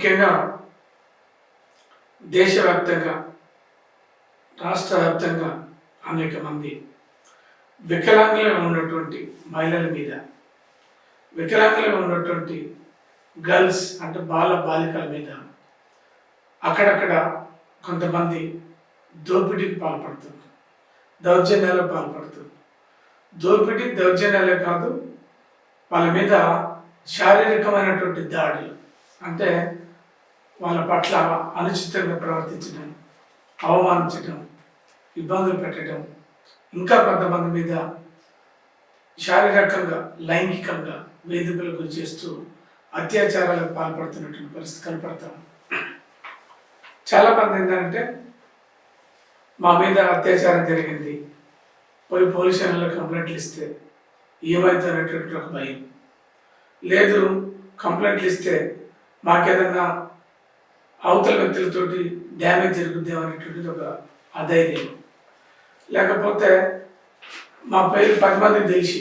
ముఖ్యంగా దేశవ్యాప్తంగా రాష్ట్ర వ్యాప్తంగా అనేక మంది వికలాంగులుగా ఉన్నటువంటి మహిళల మీద వికలాంగులుగా ఉన్నటువంటి గర్ల్స్ అంటే బాల బాలికల మీద అక్కడక్కడ కొంతమంది దోపిడీకి పాల్పడుతుంది దౌర్జన్యాలకు పాల్పడుతుంది దోపిడీ దౌర్జన్యాలే కాదు వాళ్ళ మీద శారీరకమైనటువంటి దాడులు. అంటే వాళ్ళ పట్ల అనుచితంగా ప్రవర్తించడం అవమానించడం ఇబ్బందులు పెట్టడం ఇంకా కొంతమంది మీద శారీరకంగా లైంగికంగా వేధింపులకు గురి చేస్తూ అత్యాచారాలకు పాల్పడుతున్నటువంటి పరిస్థితి కనపడతాం చాలామంది ఏంటంటే మా మీద అత్యాచారం జరిగింది పోయి పోలీస్ స్టేషన్లో కంప్లైంట్లు ఇస్తే ఏమవుతున్నటువంటి ఒక భయం. లేదు కంప్లైంట్లు ఇస్తే మాకేదన్నా అవతల వ్యక్తులతోటి డ్యామేజ్ జరుగుద్దాం అనేటువంటిది ఒక అధైర్యం. లేకపోతే మా పేరు పది మంది తెలిసి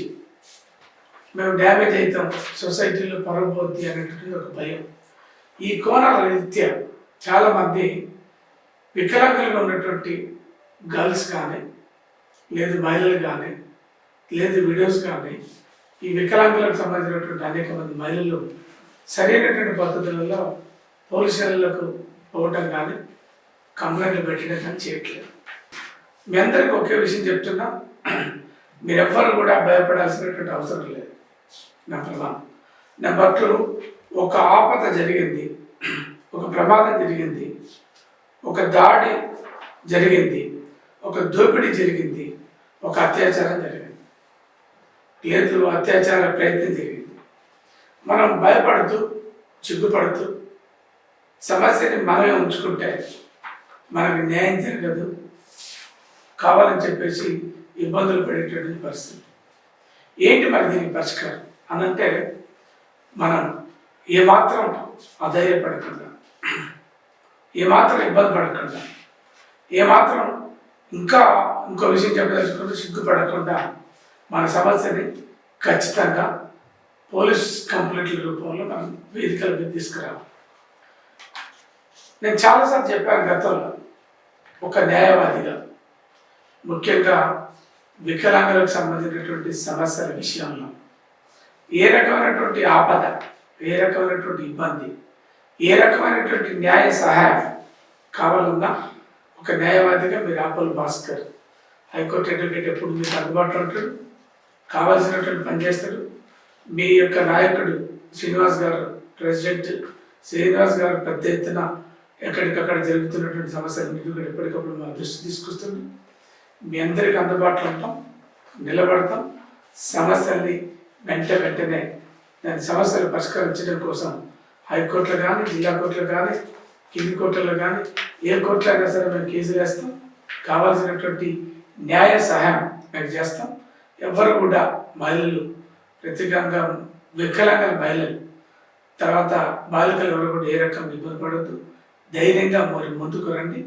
మేము డ్యామేజ్ అవుతాం సొసైటీలో పరవబోద్ది అనేటువంటిది ఒక భయం. ఈ కోణాల రీత్యా చాలామంది వికలాంగులుగా ఉన్నటువంటి గర్ల్స్ కానీ లేదు మహిళలు కానీ లేదు విడోస్ కానీ ఈ వికలాంగులకు సంబంధించినటువంటి అనేక మంది మహిళలు సరైనటువంటి పద్ధతులలో పోలీస్ పోవటం కానీ కంప్లైంట్లు పెట్టడం కానీ చేయట్లేదు. మీ అందరికీ ఒకే విషయం చెప్తున్నా మీరెవ్వరు కూడా భయపడాల్సినటువంటి అవసరం లేదు. నా ప్రధానం నెంబర్ టూ ఒక ఆపద జరిగింది. ఒక ప్రమాదం జరిగింది. ఒక దాడి జరిగింది. ఒక దోపిడీ జరిగింది. ఒక అత్యాచారం జరిగింది. లేదు అత్యాచార ప్రయత్నం జరిగింది. మనం భయపడుతూ చిగ్గుపడుతూ సమస్యని మనమే ఉంచుకుంటే మనకు న్యాయం జరగదు. కావాలని చెప్పేసి ఇబ్బందులు పడేటటువంటి పరిస్థితి. ఏంటి మరి దీనికి పరిష్కారం? అనంటే మనం ఏమాత్రం అధైర్యపడకుండా ఏమాత్రం ఇబ్బంది పడకుండా ఏమాత్రం ఇంకా ఇంకో విషయం చెప్పదలుచుకుంటూ సిగ్గుపడకుండా మన సమస్యని ఖచ్చితంగా పోలీస్ కంప్లైంట్ల రూపంలో మనం వేదికల మీద తీసుకురావాలి. నేను చాలాసార్లు చెప్పాను గతంలో ఒక న్యాయవాదిగా ముఖ్యంగా వికలాంగులకు సంబంధించినటువంటి సమస్యల విషయంలో. ఏ రకమైనటువంటి ఆపద ఏ రకమైనటువంటి ఇబ్బంది ఏ రకమైనటువంటి న్యాయ సహాయం కావాలన్నా ఒక న్యాయవాదిగా మీరు ఆపల్ భాస్కర్. హైకోర్టు అడ్వకేట్ ఎప్పుడు మీకు అందుబాటులో ఉంటాడు కావాల్సినటువంటి పని చేస్తాడు. మీ యొక్క నాయకుడు శ్రీనివాస్ గారు ప్రెసిడెంట్ శ్రీనివాస్ గారు పెద్ద ఎత్తున ఎక్కడికక్కడ జరుగుతున్నటువంటి సమస్యలు కూడా ఎప్పటికప్పుడు మా దృష్టి తీసుకొస్తుంది. మీ అందరికి అందుబాటులో ఉంటాం నిలబడతాం. సమస్యల్ని వెంట వెంటనే దాని సమస్యలు పరిష్కరించడం కోసం హైకోర్టులో కానీ జిల్లా కోర్టులో కానీ కింది కోర్టులో కానీ ఏ కోర్టులో అయినా సరే మేము కేసులు వేస్తాం. కావాల్సినటువంటి న్యాయ సహాయం మేము చేస్తాం. ఎవరు కూడా మహిళలు ప్రత్యేకంగా వికలాంగ మహిళలు తర్వాత బాలికలు ఎవరు కూడా ఏ రకం ఇబ్బంది పడద్దు. ధైర్యంగా మరి ముందుకు రండి.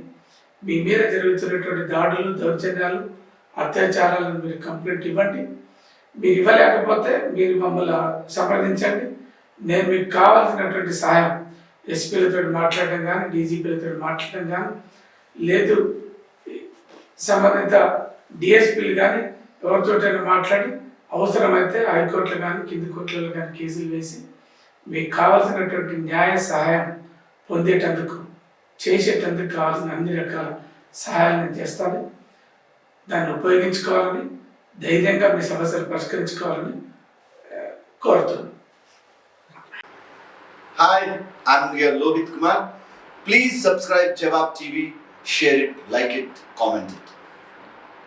మీ మీద జరుగుతున్నటువంటి దాడులు దౌర్జన్యాలు అత్యాచారాలను మీరు కంప్లైంట్ ఇవ్వండి. మీరు ఇవ్వలేకపోతే మీరు మమ్మల్ని సంప్రదించండి. నేను మీకు కావాల్సినటువంటి సహాయం ఎస్పీలతో మాట్లాడడం కానీ డీజీపీలతో మాట్లాడడం కానీ లేదు సంబంధిత డిఎస్పీలు కానీ ఎవరితోటైనా మాట్లాడి అవసరమైతే హైకోర్టులు కానీ కింది కోర్టులలో కానీ కేసులు వేసి మీకు కావాల్సినటువంటి న్యాయ సహాయం పొందేటందుకు చేసేటందుకు కావాల్సిన అన్ని రకాల సహాయాలు నేను చేస్తాను దాన్ని ఉపయోగించుకోవాలని ధైర్యంగా మీ సమస్యలు పరిష్కరించుకోవాలని కోరుతున్నాను Hi, I'm your Lohit Kumar. Please subscribe Jawab TV, it it, it it.